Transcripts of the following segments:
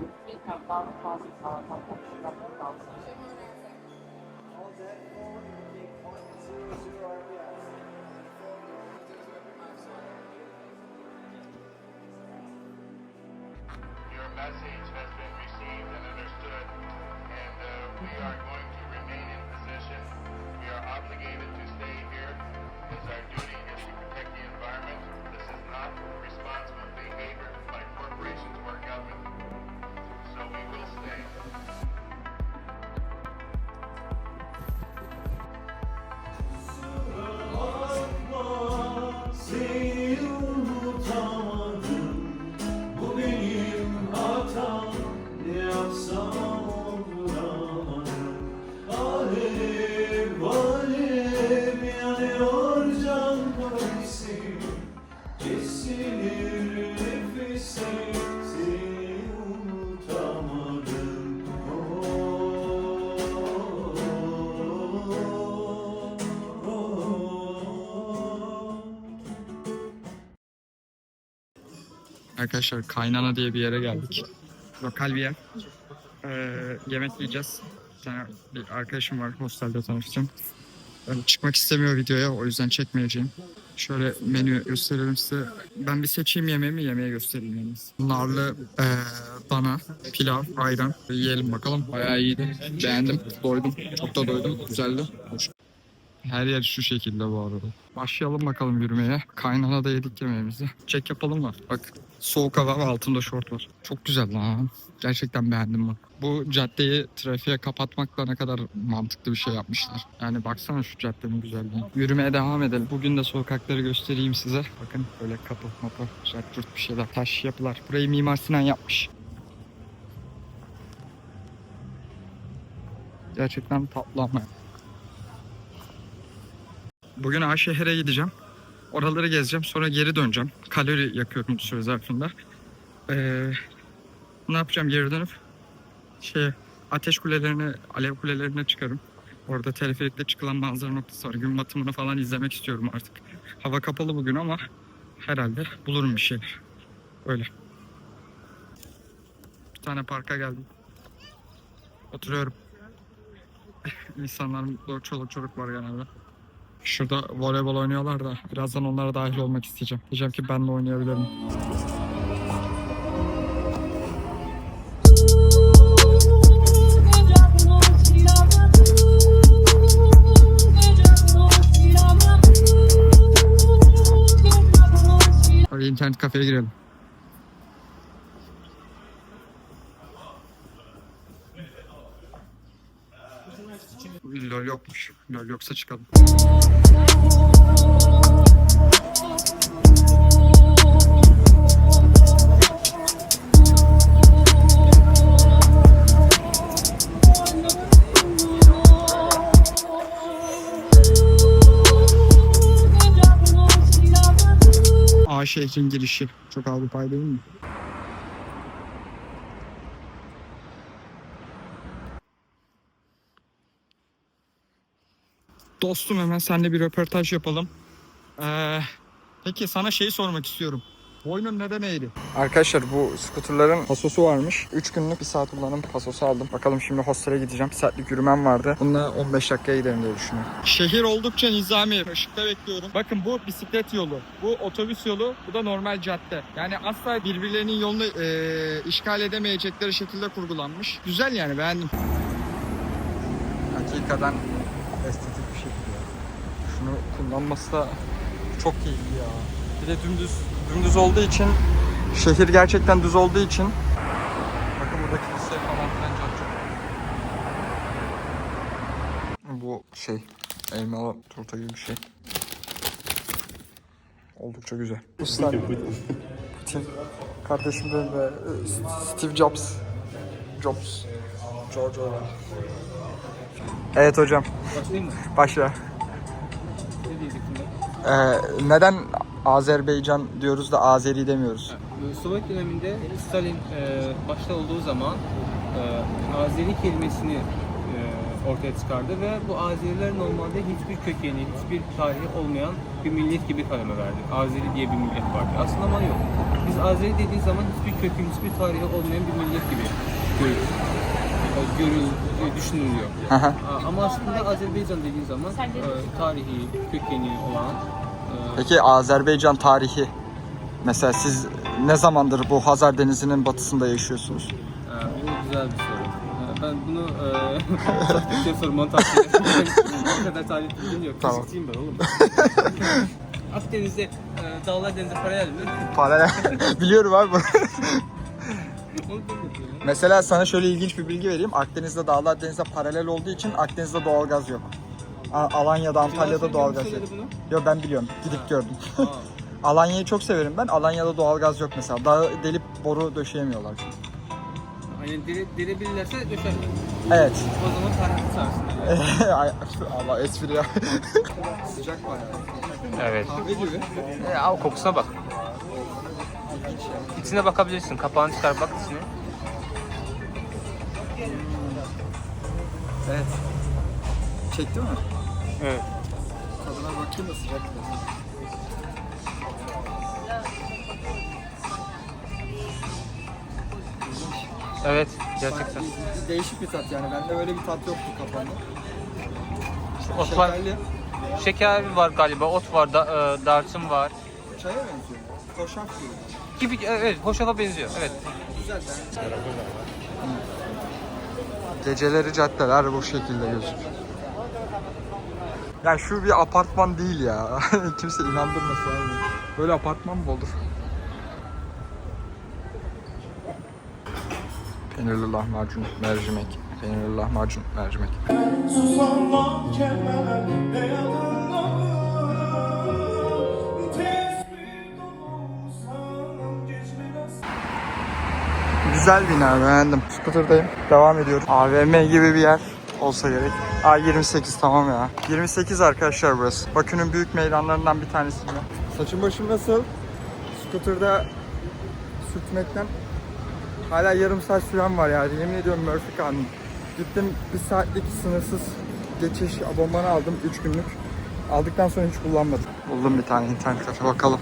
Your message has been received and understood, and uh, we are going to remain in position. We are obligated to stay here, as our duty is to protect the environment. This is not responsible behavior Arkadaşlar Kaynana diye bir yere geldik. Lokal bir yer. Ee, yemek yiyeceğiz. Bir tane bir arkadaşım var hostelde tanıştım. Yani çıkmak istemiyor videoya o yüzden çekmeyeceğim. Şöyle menü gösterelim size. Ben bir seçeyim yemeğimi yemeğe göstereyim yani. Narlı ee, dana, pilav, ayran. Yiyelim bakalım. Bayağı iyiydi. Beğendim. Doydum. Çok da doydum. Güzeldi. Hoş. Her yer şu şekilde bu arada. Başlayalım bakalım yürümeye. Kaynana da yedik yemeğimizi. Çek yapalım mı? Bak soğuk hava ve altında şort var. Çok güzel lan. Gerçekten beğendim ben. Bu caddeyi trafiğe kapatmakla ne kadar mantıklı bir şey yapmışlar. Yani baksana şu caddenin güzelliğine. Yürümeye devam edelim. Bugün de sokakları göstereyim size. Bakın böyle kapı mapı, şart bir şeyler. Taş yapılar. Burayı Mimar Sinan yapmış. Gerçekten tatlı ama. Bugün Aşehir'e gideceğim. Oraları gezeceğim. Sonra geri döneceğim. Kalori yakıyorum bu süre zarfında. Ee, ne yapacağım geri dönüp? Şey, ateş kulelerine, alev kulelerine çıkarım. Orada teleferikle çıkılan manzara noktası var. Gün batımını falan izlemek istiyorum artık. Hava kapalı bugün ama herhalde bulurum bir şeyler. Öyle. Bir tane parka geldim. Oturuyorum. İnsanlar mutlu, çoluk çocuk var genelde. Şurada voleybol oynuyorlar da birazdan onlara dahil olmak isteyeceğim. Diyeceğim ki ben de oynayabilirim. Hadi internet kafeye girelim. LOL yokmuş. LOL yoksa çıkalım. A şehrin girişi. Çok Avrupa'yı değil mi? Dostum hemen seninle bir röportaj yapalım. Ee, peki sana şeyi sormak istiyorum. Boynun neden eğri? Arkadaşlar bu skuterların pasosu varmış. 3 günlük bir saat kullanım pasosu aldım. Bakalım şimdi hostele gideceğim. Bir saatlik yürümem vardı. Bununla 15 dakikaya giderim diye düşünüyorum. Şehir oldukça nizami. Işıkta bekliyorum. Bakın bu bisiklet yolu. Bu otobüs yolu. Bu da normal cadde. Yani asla birbirlerinin yolunu eee, işgal edemeyecekleri şekilde kurgulanmış. Güzel yani beğendim. Hakikaten. Şunu kullanması da çok iyi ya. Bir de dümdüz dümdüz olduğu için şehir gerçekten düz olduğu için bakın burada kilise falan filan çok çok. Bu şey elmalı turta gibi bir şey. Oldukça güzel. Usta. Putin. Kardeşim benim de e, Steve Jobs. Jobs. George Orwell. Evet hocam. Başlayayım mı? Başla. Ee, neden Azerbaycan diyoruz da Azeri demiyoruz? Sovyet döneminde Stalin e, başta olduğu zaman e, Azeri kelimesini e, ortaya çıkardı ve bu Azeriler normalde hiçbir kökeni, hiçbir tarihi olmayan bir millet gibi kaleme verdi. Azeri diye bir millet vardı. Aslında ama yok. Biz Azeri dediği zaman hiçbir kökü, hiçbir tarihi olmayan bir millet gibi görülür. Görül, e, düşünülüyor. Aa, Ama aslında Azerbaycan dediğin zaman e, tarihi, kökeni olan e, Peki Azerbaycan tarihi mesela siz ne zamandır bu Hazar Denizi'nin batısında yaşıyorsunuz? Bu güzel bir soru. Ben bunu e, sormanı tavsiye ederim. o kadar tarih bilgim yok. Tamam. Fizikçiyim ben oğlum. Akdeniz'de, e, Dağlar Denizi paralel mi? Paralel. Biliyorum abi. Mesela sana şöyle ilginç bir bilgi vereyim. Akdeniz'de dağlar denize paralel olduğu için Akdeniz'de doğalgaz yok. A- Alanya'da, Antalya'da doğalgaz yok. Yok ben biliyorum. Gidip gördüm. Alanya'yı çok severim ben. Alanya'da doğalgaz yok mesela. Dağı delip boru döşeyemiyorlar çünkü. Hani dere, derebilirlerse döşer. Evet. O zaman çağırsın. Ay, Allah espri ya. Sıcak var ya. Evet. Kahve gibi. E, al kokusuna bak. İçine bakabilirsin. Kapağını çıkar bak içine. Evet. Çekti mi? Evet. Tadına bakayım da sıcak mı? Evet. Gerçekten. Değişik bir tat yani. Bende öyle bir tat yoktu kafamda. Ot var. Şekerli. Şeker var galiba. Ot var. Da, e, darçın var. Çaya benziyor. Hoşaf gibi. Gibi, evet. Hoşafa benziyor. Evet. Geceleri caddeler bu şekilde gözüküyor. Ya şu bir apartman değil ya. Kimse inandırmasın abi. Böyle apartman mı olur? Peynirli lahmacun, mercimek. Peynirli lahmacun, mercimek. Susamam kemer ne Tespih Güzel bina beğendim. Scooter'dayım. Devam ediyorum. AVM gibi bir yer olsa gerek. Aa 28 tamam ya. 28 arkadaşlar burası. Bakü'nün büyük meydanlarından bir tanesi. Saçım başım nasıl? Scooter'da sürtmekten hala yarım saat süren var ya. Yemin ediyorum Murphy kanunu. Gittim bir saatlik sınırsız geçiş abonmanı aldım 3 günlük. Aldıktan sonra hiç kullanmadım. Buldum bir tane internet kafe bakalım.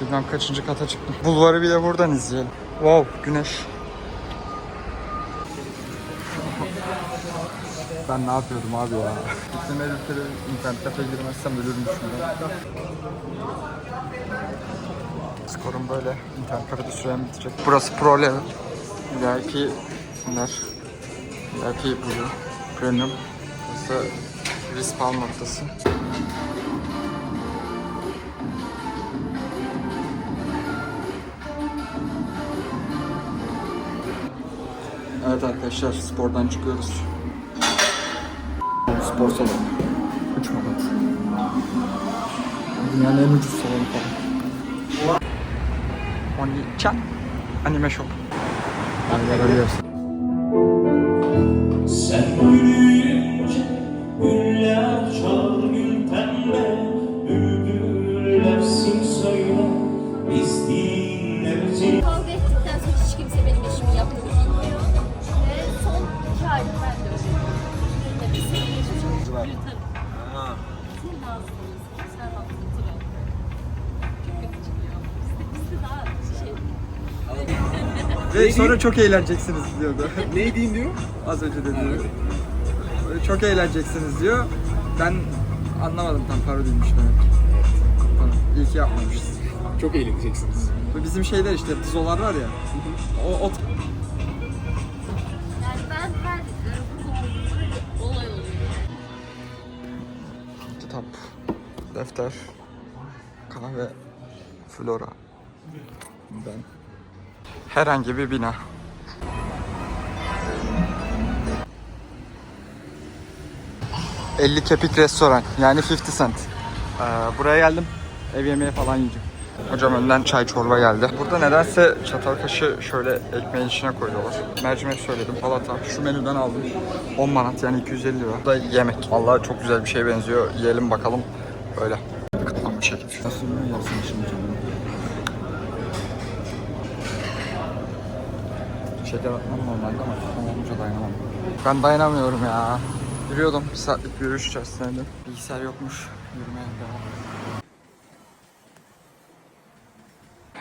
Bilmem kaçıncı kata çıktım. Bulvarı bir de buradan izleyelim. Wow, güneş. Ben ne yapıyordum abi ya? Gittim herifleri internet girmezsem ölürüm şimdi. Skorum böyle. İnternet kafede sürem bitecek. Burası Pro Level. VIP bunlar. VIP Blue. Premium. Burası respawn noktası. Evet arkadaşlar spordan çıkıyoruz. Spor salonu. 3 manat. Dünyanın en ucuz salonu falan. Oni-chan Anime Shop. Yani görüyorsun. Sen çok eğleneceksiniz diyordu. Ne diyeyim diyor? Az önce dedi. Böyle çok eğleneceksiniz diyor. Ben anlamadım tam parodiymiş demek. Tamam. İyi ki yapmamışız. Çok eğleneceksiniz. Bu bizim şeyler işte tizolar var ya. O, o Yani ben her e, burada olduğumda bir olay oluyor. kitap, defter, kahve, flora. Ben. Herhangi bir bina. ...50 kepik restoran yani 50 cent. Ee, buraya geldim ev yemeği falan yiyeceğim. Hocam önden çay çorba geldi. Burada nedense çatal kaşı şöyle ekmeğin içine koyuyorlar. Mercimek söyledim, palata. Şu menüden aldım. 10 manat yani 250 lira. Bu da yemek. Vallahi çok güzel bir şeye benziyor. Yiyelim bakalım. Böyle. Kafam bir şekilde. şeyler atmam normalde ama olunca dayanamam. Ben dayanamıyorum ya. Yürüyordum. Bir saatlik bir yürüyüş içerisinde. Bilgisayar yokmuş. Yürümeye devam.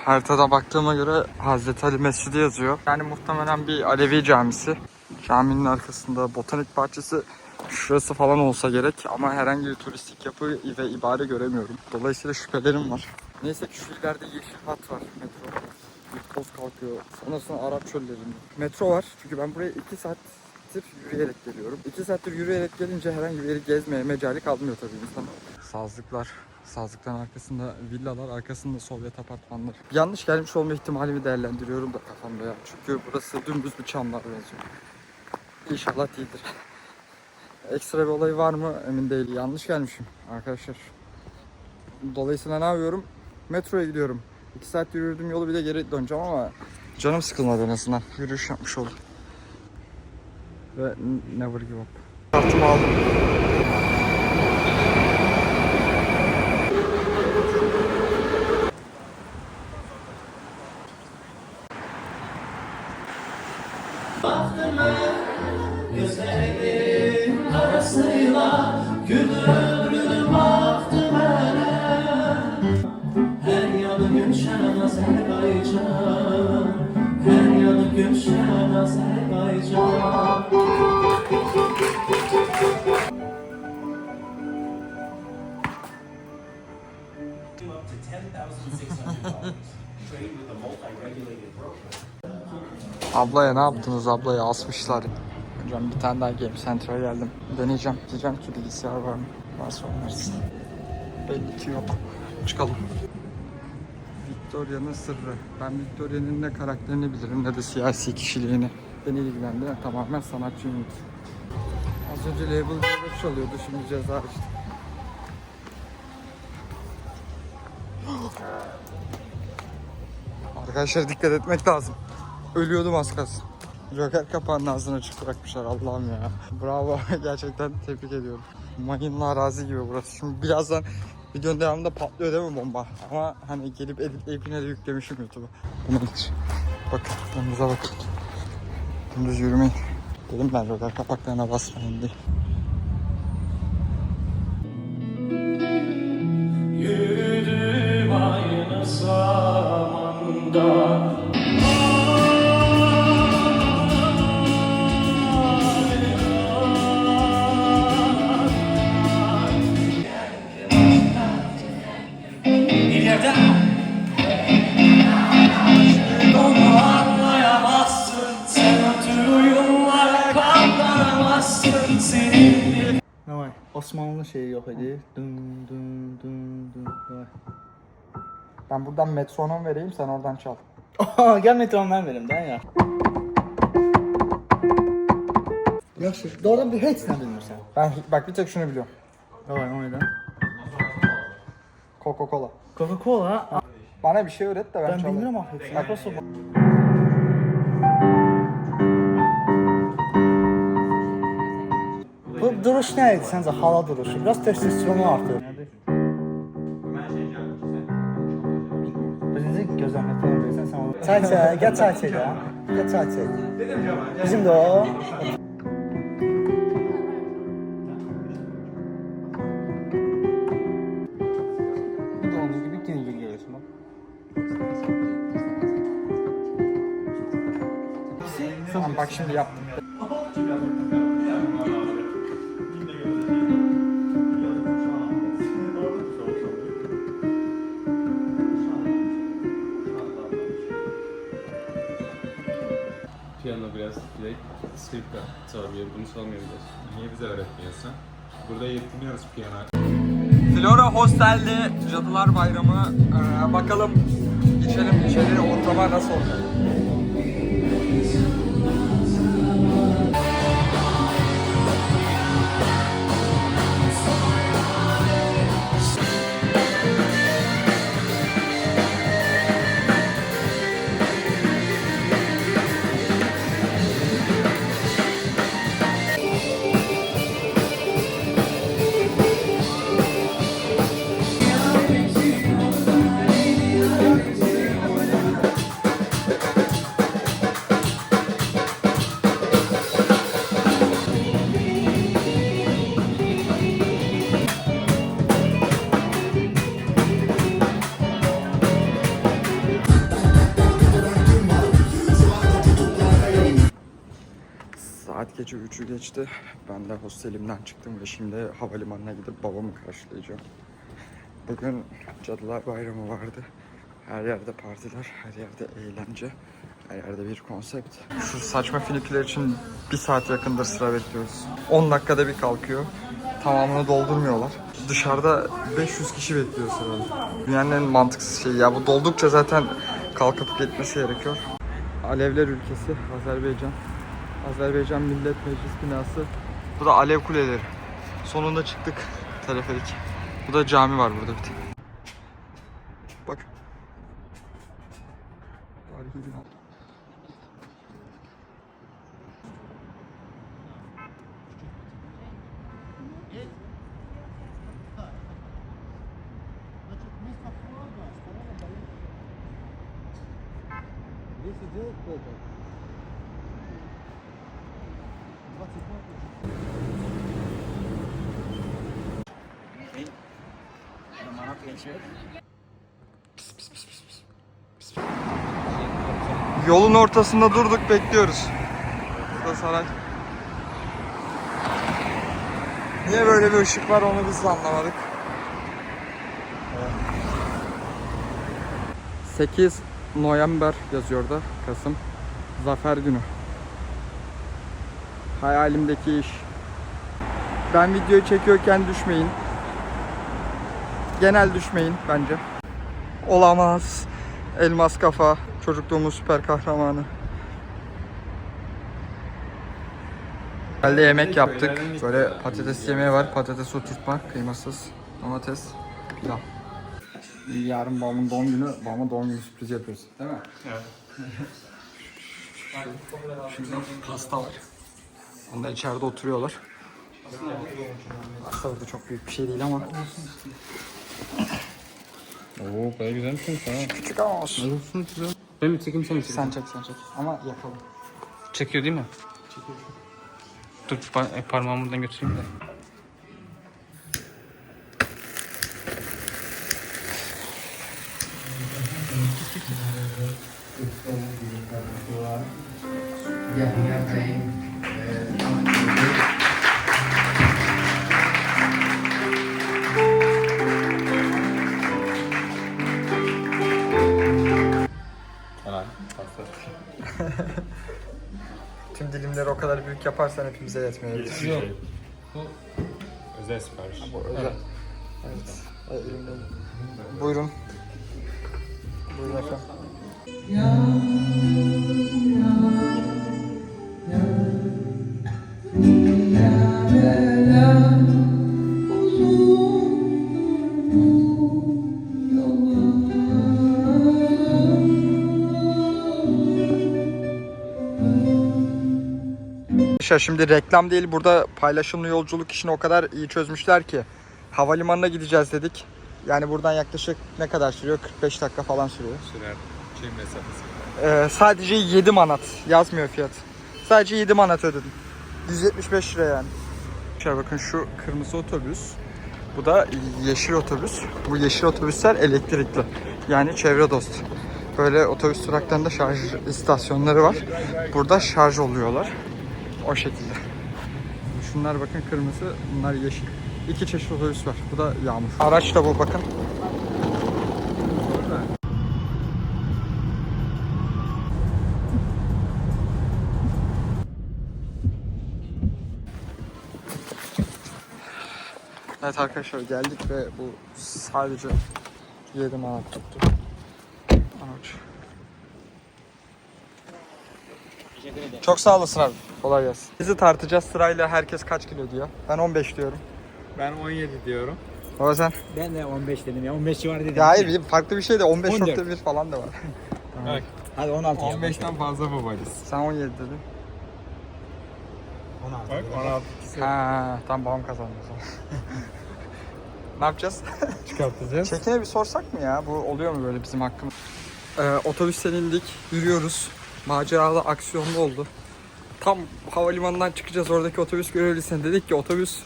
Haritada baktığıma göre Hazreti Ali Mescidi yazıyor. Yani muhtemelen bir Alevi camisi. Caminin arkasında botanik bahçesi şurası falan olsa gerek ama herhangi bir turistik yapı ve ibare göremiyorum. Dolayısıyla şüphelerim var. Neyse ki şu ileride yeşil hat var metro. Bir toz kalkıyor. Sonrasında Arap çöllerinde. Metro var çünkü ben buraya 2 saattir yürüyerek geliyorum. 2 saattir yürüyerek gelince herhangi bir yeri gezmeye mecali kalmıyor tabii insan. Sazlıklar. Sazlıkların arkasında villalar, arkasında Sovyet apartmanları. Yanlış gelmiş olma ihtimalimi değerlendiriyorum da kafamda ya. Çünkü burası dümdüz bir çamlar benziyor. İnşallah değildir. Ekstra bir olay var mı emin değil. Yanlış gelmişim arkadaşlar. Dolayısıyla ne yapıyorum? Metroya gidiyorum. 2 saat yürüdüm yolu bir de geri döneceğim ama canım sıkılmadı en azından. Yürüyüş yapmış oldum. Ve never give up. Kartımı aldım. Ablaya ne yaptınız ablaya asmışlar. Hocam bir tane daha Game Center'a geldim. Deneyeceğim. Diyeceğim ki bilgisayar var mı? Varsa oynarsın. Belli ki yok. Çıkalım. Victoria'nın sırrı. Ben Victoria'nın ne karakterini bilirim ne de siyasi kişiliğini. Beni ilgilendiren tamamen sanatçı ümit. Az önce label çalıyordu şimdi ceza işte. Arkadaşlar dikkat etmek lazım. Ölüyordum az kalsın. Joker kapağının ağzını açık bırakmışlar Allah'ım ya. Bravo gerçekten tebrik ediyorum. Mayınlı arazi gibi burası. Şimdi birazdan videonun devamında patlıyor değil mi bomba? Ama hani gelip editleyip yine de yüklemişim YouTube'a. Bu nedir? Bakın önünüze bakın. Dümdüz yürümeyin. Dedim ben Joker kapaklarına basmayın diye. Vay. Ben buradan metronom vereyim sen oradan çal. Aha, gel metronom verim daha ya. Yaxşı. Doğrudan bir heç nə bilmirsən. Ben bak bir tek şunu biliyorum. Davay, o nədən? Coca-Cola. Coca-Cola. Bana bir şey öğret de ben, Ben çalayım. Bak. Nasıl? Bu duruş nə idi səncə hala duruşu? Biraz testosteronu artır. Birinci gözləməkdən verirsən sən onu. Çay çək, gəl çay çək ya. Gəl çay çək. Bizim də o. Bak şimdi yaptım. Skripka çalabiliyor. Bunu çalmıyor biraz. Niye bize öğretmiyorsun? Burada yetiniyoruz piyano. Flora Hostel'de Cadılar Bayramı. Ee, bakalım geçelim içeri ortama nasıl olacak. 3'ü geçti. Ben de hostelimden çıktım ve şimdi havalimanına gidip babamı karşılayacağım. Bugün Cadılar Bayramı vardı. Her yerde partiler, her yerde eğlence, her yerde bir konsept. Şu saçma finikler için bir saat yakındır sıra bekliyoruz. 10 dakikada bir kalkıyor. Tamamını doldurmuyorlar. Dışarıda 500 kişi bekliyor sırada. Dünyanın en mantıksız şeyi ya. Bu doldukça zaten kalkıp gitmesi gerekiyor. Alevler ülkesi Azerbaycan. Azerbaycan Millet Meclis binası. Bu da alev kuleleri. Sonunda çıktık teleferik. Bu da cami var burada bir tek. Bak. Tarihi bina. Yolun ortasında durduk bekliyoruz. Burada saray. Niye böyle bir ışık var onu biz de anlamadık. 8 November yazıyor da Kasım. Zafer günü. Hayalimdeki iş. Ben videoyu çekiyorken düşmeyin. Genel düşmeyin bence. Olamaz. Elmas kafa. Çocukluğumun süper kahramanı. Halde yemek yaptık. Böyle patates yemeği var. Patates oturtma, kıymasız, domates, pilav. Yarın babamın doğum günü, babama doğum günü sürprizi yapıyoruz. Değil mi? Evet. Şurada pasta var. Onlar içeride oturuyorlar. Aslında çok büyük bir şey değil ama. Oo bayağı güzelmiş ha. Küçük ama olsun. Ben mi çekeyim sen mi çekeyim? Sen çek sen çek. Ama yapalım. Çekiyor değil mi? Dur pa- e, parmağımı buradan götüreyim de. Helal. Yaparsan hepimize yetmeyebilir. Yok. Bu özel sipariş. Bu özel. Evet. Evet. Buyurun Arkadaşlar şimdi reklam değil burada paylaşımlı yolculuk işini o kadar iyi çözmüşler ki havalimanına gideceğiz dedik. Yani buradan yaklaşık ne kadar sürüyor? 45 dakika falan sürüyor. Sürer. Şey mesafesi. Ee, sadece 7 manat yazmıyor fiyat. Sadece 7 manat ödedim. 175 lira yani. Şöyle bakın şu kırmızı otobüs. Bu da yeşil otobüs. Bu yeşil otobüsler elektrikli. Yani çevre dostu. Böyle otobüs duraklarında şarj istasyonları var. Burada şarj oluyorlar. O şekilde. Şunlar bakın kırmızı, bunlar yeşil. İki çeşit otobüs var. Bu da yağmur. Araç da bu bakın. Evet arkadaşlar geldik ve bu sadece 7 manat tuttu. Araç. Çok sağ olasın abi. Kolay gelsin. Bizi tartacağız sırayla herkes kaç kilo diyor. Ben 15 diyorum. Ben 17 diyorum. Baba sen? Ben de 15 dedim ya. 15 civarı dedim. Ya hayır bir- farklı bir şey de 14. 15.1 falan da var. Bak Hadi 16 ya. 15'ten fazla babayız. Sen 17 dedin. 16. Bak 16 Ha, tam babam kazandı o zaman. ne yapacağız? çıkartacağız. Çekine bir sorsak mı ya? Bu oluyor mu böyle bizim hakkımız? Ee, otobüsten indik, yürüyoruz. Maceralı, aksiyonlu oldu. Tam havalimanından çıkacağız oradaki otobüs görevlisine dedik ki otobüs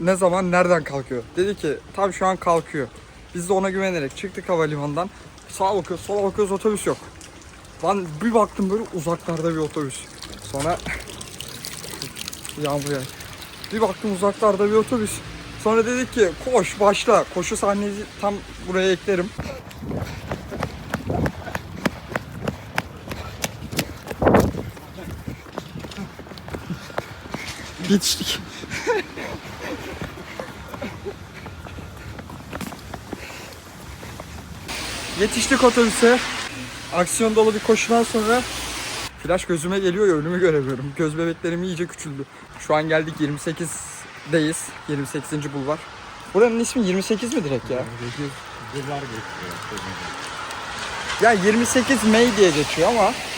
ne zaman nereden kalkıyor? Dedi ki tam şu an kalkıyor. Biz de ona güvenerek çıktık havalimanından. Sağa bakıyoruz, sola bakıyoruz otobüs yok. Lan bir baktım böyle uzaklarda bir otobüs. Sonra Yağmur yağıyor. Bir baktım uzaklarda bir otobüs. Sonra dedik ki koş başla. Koşu sahnesi tam buraya eklerim. Yetiştik. Yetiştik otobüse. Aksiyon dolu bir koşudan sonra flash gözüme geliyor ya önümü göremiyorum. Göz bebeklerim iyice küçüldü. Şu an geldik 28'deyiz. 28. bulvar. Buranın ismi 28 mi direkt ya? Yıllar geçiyor. Ya 28 May diye geçiyor ama Caddesi 28.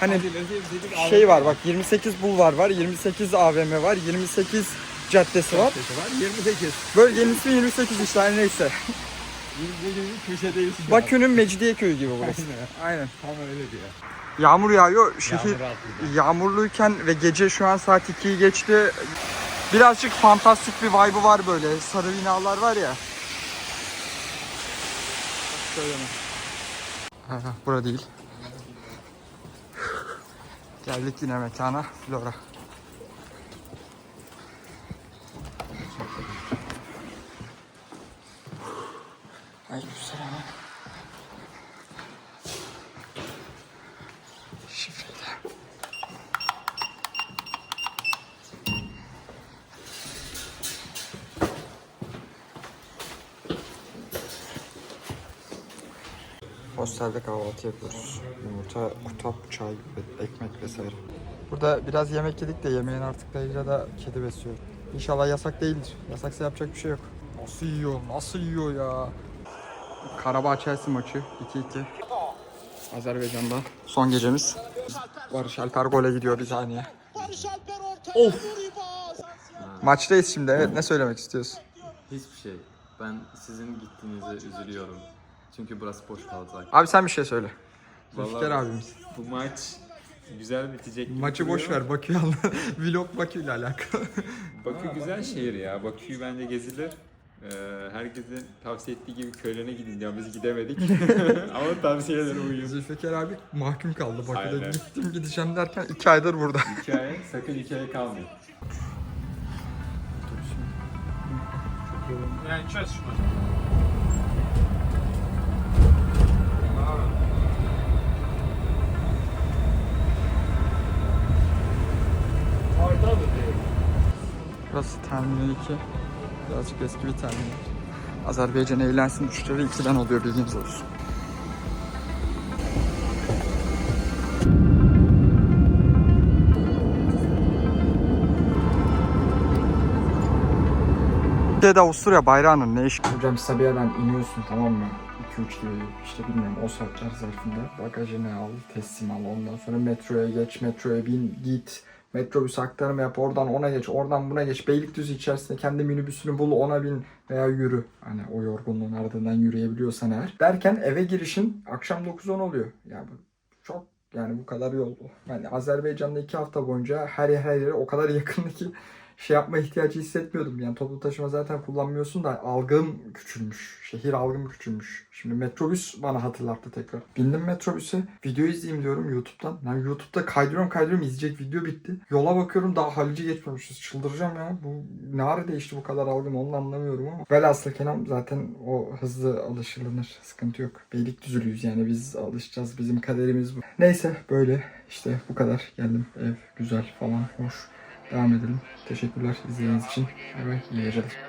hani 28 şey var bak 28 bulvar var, 28 AVM var, 28 caddesi var. var. 28. Bölgenin ismi 28 işte her neyse. Bugün köşedeyiz. şu an. Bakü'nün Mecidiyeköy'ü gibi burası. Aynen. Tam öyle diyor. Yağmur yağıyor. Şehir Yağmur altında. yağmurluyken ve gece şu an saat 2'yi geçti. Birazcık fantastik bir vibe'ı var böyle. Sarı binalar var ya. Şöyle mi? Ha, bura değil. Geldik yine mekana. Flora. Hostelde kahvaltı yapıyoruz. Yumurta, kutap, çay, ve ekmek vesaire. Burada biraz yemek yedik de yemeğin artıklarıyla da kedi besliyor. İnşallah yasak değildir. Yasaksa yapacak bir şey yok. Nasıl yiyor? Nasıl yiyor ya? Karabağ Chelsea maçı 2-2. Azerbaycan'da son gecemiz. Barış Alper gole gidiyor bir saniye. Of. Maçtayız şimdi. Evet ne söylemek istiyorsun? Hiçbir şey. Ben sizin gittiğinize üzülüyorum. Çünkü burası boş kalacak. Abi sen bir şey söyle. Zülfikar abimiz. Bu maç güzel bitecek gibi Maçı boş ver Bakü'yü al. Vlog Bakü ile alakalı. Bakü güzel şehir ya. Bakü bence gezilir. Ee, herkesin tavsiye ettiği gibi köylerine gidin ya biz gidemedik. Ama tavsiyelere uyuyor. Zülfikar abi mahkum kaldı Bakü'de. Aynen. Gittim gideceğim derken iki aydır burada. Hikaye sakın hikaye kalmıyor. Burası Terminal 2. Birazcık eski bir terminal. Azerbaycan eğlensin uçuşları 2'den oluyor bilginiz olsun. Türkiye'de Avusturya bayrağının ne işi? Hocam Sabiha'dan iniyorsun tamam mı? 2-3 gibi işte bilmiyorum o saatler zarfında bagajını al, teslim al ondan sonra metroya geç, metroya bin, git. Metrobüs aktarma yap, oradan ona geç, oradan buna geç. Beylikdüzü içerisinde kendi minibüsünü bul, ona bin veya yürü. Hani o yorgunluğun ardından yürüyebiliyorsan eğer. Derken eve girişin akşam 9-10 oluyor. Ya bu çok yani bu kadar yol. Yani Azerbaycan'da iki hafta boyunca her yer her yere o kadar yakındı ki şey yapma ihtiyacı hissetmiyordum. Yani toplu taşıma zaten kullanmıyorsun da algım küçülmüş. Şehir algım küçülmüş. Şimdi metrobüs bana hatırlattı tekrar. Bindim metrobüse. Video izleyeyim diyorum YouTube'dan. Yani YouTube'da kaydırıyorum kaydırıyorum izleyecek video bitti. Yola bakıyorum daha Halic'i geçmemişiz. Çıldıracağım ya. Bu ne ara değişti bu kadar algım onu anlamıyorum ama. Velhasıl kelam zaten o hızlı alışılır. Sıkıntı yok. Beylikdüzülüyüz yani biz alışacağız. Bizim kaderimiz bu. Neyse böyle işte bu kadar. Geldim. Ev güzel falan hoş. Devam edelim. Teşekkürler izlediğiniz için. Evet, iyi geceler.